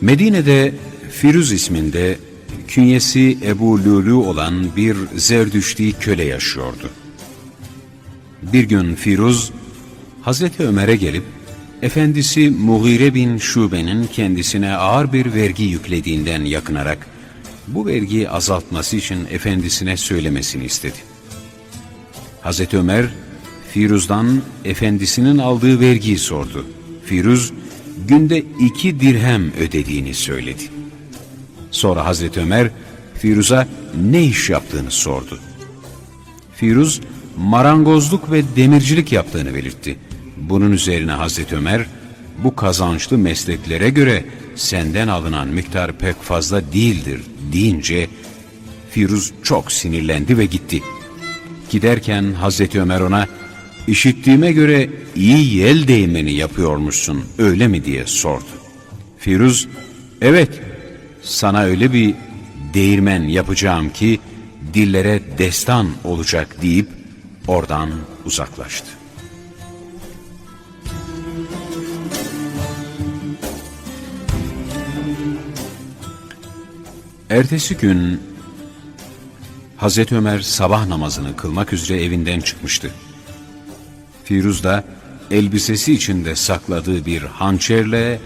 Medine'de Firuz isminde künyesi Ebu Lulu olan bir Zerdüşti köle yaşıyordu. Bir gün Firuz, Hazreti Ömer'e gelip, efendisi Mughire bin Şube'nin kendisine ağır bir vergi yüklediğinden yakınarak, bu vergiyi azaltması için efendisine söylemesini istedi. Hazreti Ömer, Firuz'dan efendisinin aldığı vergiyi sordu. Firuz, günde iki dirhem ödediğini söyledi. Sonra Hazreti Ömer, Firuz'a ne iş yaptığını sordu. Firuz, marangozluk ve demircilik yaptığını belirtti. Bunun üzerine Hazreti Ömer, bu kazançlı mesleklere göre senden alınan miktar pek fazla değildir deyince, Firuz çok sinirlendi ve gitti. Giderken Hazreti Ömer ona, işittiğime göre iyi yel değmeni yapıyormuşsun öyle mi diye sordu. Firuz, evet sana öyle bir değirmen yapacağım ki dillere destan olacak deyip oradan uzaklaştı. Ertesi gün Hazreti Ömer sabah namazını kılmak üzere evinden çıkmıştı. Firuz da elbisesi içinde sakladığı bir hançerle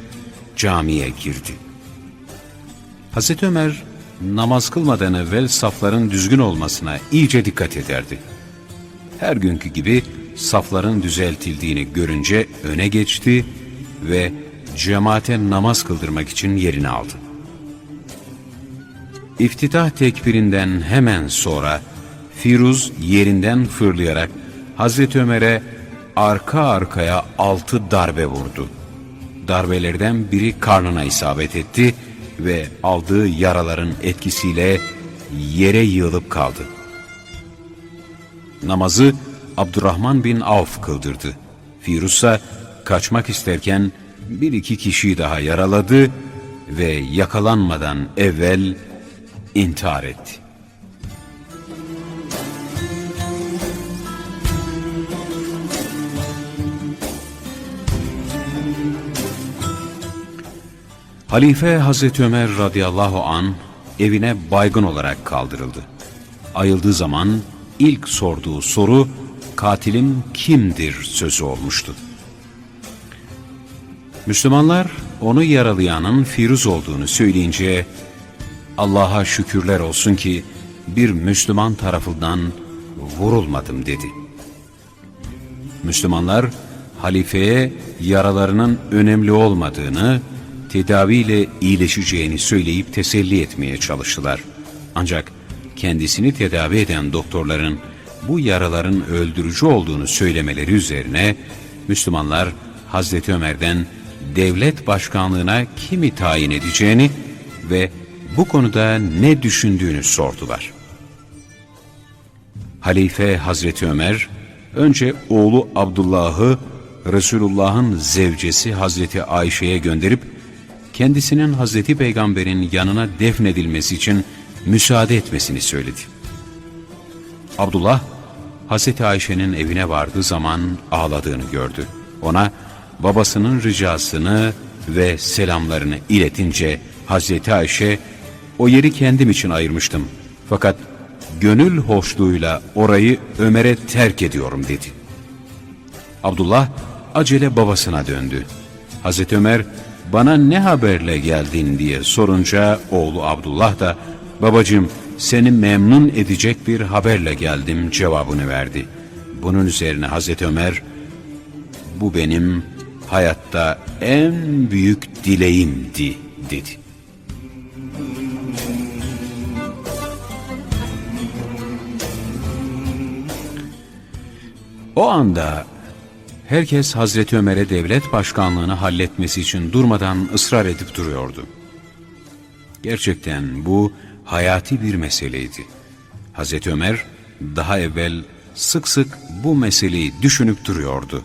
camiye girdi. Hazreti Ömer namaz kılmadan evvel safların düzgün olmasına iyice dikkat ederdi. Her günkü gibi safların düzeltildiğini görünce öne geçti ve cemaate namaz kıldırmak için yerini aldı. İftitah tekbirinden hemen sonra Firuz yerinden fırlayarak Hazreti Ömer'e arka arkaya altı darbe vurdu. Darbelerden biri karnına isabet etti ve aldığı yaraların etkisiyle yere yığılıp kaldı. Namazı Abdurrahman bin Avf kıldırdı. Firuzsa kaçmak isterken bir iki kişiyi daha yaraladı ve yakalanmadan evvel intihar etti. Halife Hazreti Ömer radıyallahu an evine baygın olarak kaldırıldı. Ayıldığı zaman ilk sorduğu soru katilin kimdir sözü olmuştu. Müslümanlar onu yaralayanın Firuz olduğunu söyleyince Allah'a şükürler olsun ki bir Müslüman tarafından vurulmadım dedi. Müslümanlar halifeye yaralarının önemli olmadığını, tedaviyle iyileşeceğini söyleyip teselli etmeye çalıştılar. Ancak kendisini tedavi eden doktorların bu yaraların öldürücü olduğunu söylemeleri üzerine Müslümanlar Hazreti Ömer'den devlet başkanlığına kimi tayin edeceğini ve bu konuda ne düşündüğünü sordular. Halife Hazreti Ömer, önce oğlu Abdullah'ı Resulullah'ın zevcesi Hazreti Ayşe'ye gönderip, kendisinin Hazreti Peygamber'in yanına defnedilmesi için müsaade etmesini söyledi. Abdullah, Hazreti Ayşe'nin evine vardığı zaman ağladığını gördü. Ona babasının ricasını ve selamlarını iletince Hazreti Ayşe, o yeri kendim için ayırmıştım. Fakat gönül hoşluğuyla orayı Ömer'e terk ediyorum dedi. Abdullah acele babasına döndü. Hazreti Ömer bana ne haberle geldin diye sorunca oğlu Abdullah da babacığım seni memnun edecek bir haberle geldim cevabını verdi. Bunun üzerine Hazreti Ömer bu benim hayatta en büyük dileğimdi dedi. O anda herkes Hazreti Ömer'e devlet başkanlığını halletmesi için durmadan ısrar edip duruyordu. Gerçekten bu hayati bir meseleydi. Hazreti Ömer daha evvel sık sık bu meseleyi düşünüp duruyordu.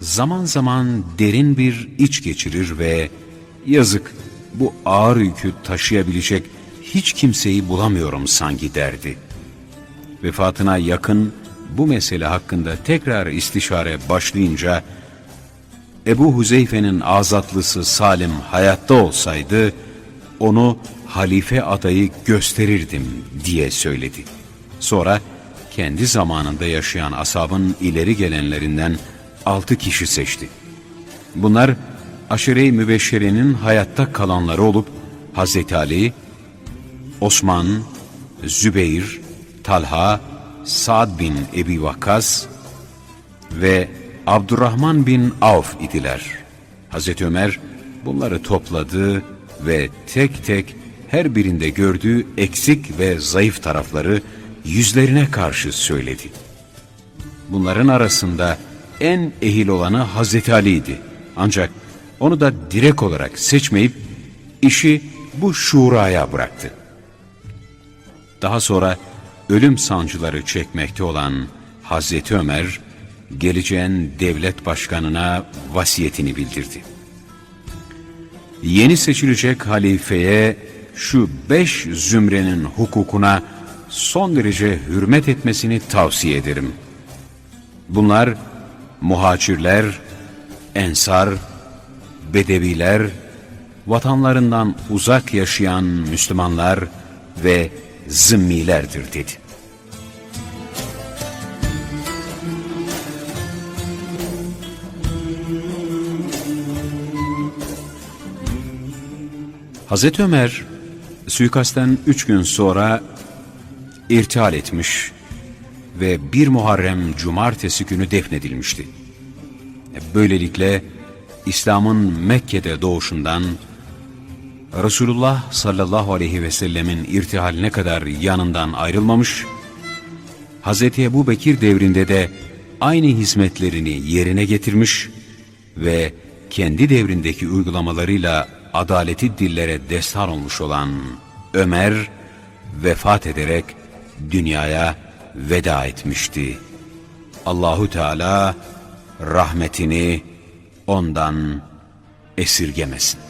Zaman zaman derin bir iç geçirir ve yazık bu ağır yükü taşıyabilecek hiç kimseyi bulamıyorum sanki derdi. Vefatına yakın bu mesele hakkında tekrar istişare başlayınca Ebu Huzeyfe'nin azatlısı Salim hayatta olsaydı, onu halife adayı gösterirdim diye söyledi. Sonra kendi zamanında yaşayan asabın ileri gelenlerinden altı kişi seçti. Bunlar aşire-i mübeşşerenin hayatta kalanları olup Hazreti Ali, Osman, Zübeyir, Talha, Sa'd bin Ebi Vakkas ve Abdurrahman bin Avf idiler. Hazreti Ömer bunları topladı ve tek tek her birinde gördüğü eksik ve zayıf tarafları yüzlerine karşı söyledi. Bunların arasında en ehil olanı Hazreti Ali'ydi. Ancak onu da direkt olarak seçmeyip işi bu şuraya bıraktı. Daha sonra ölüm sancıları çekmekte olan Hazreti Ömer, geleceğin devlet başkanına vasiyetini bildirdi. Yeni seçilecek halifeye şu beş zümrenin hukukuna son derece hürmet etmesini tavsiye ederim. Bunlar muhacirler, ensar, bedeviler, vatanlarından uzak yaşayan Müslümanlar ve zimmilerdir dedi. Hazreti Ömer suikastten üç gün sonra irtihal etmiş ve bir Muharrem Cumartesi günü defnedilmişti. Böylelikle İslam'ın Mekke'de doğuşundan Resulullah sallallahu aleyhi ve sellemin irtihaline kadar yanından ayrılmamış, Hz. Ebu Bekir devrinde de aynı hizmetlerini yerine getirmiş ve kendi devrindeki uygulamalarıyla adaleti dillere destan olmuş olan Ömer vefat ederek dünyaya veda etmişti. Allahu Teala rahmetini ondan esirgemesin.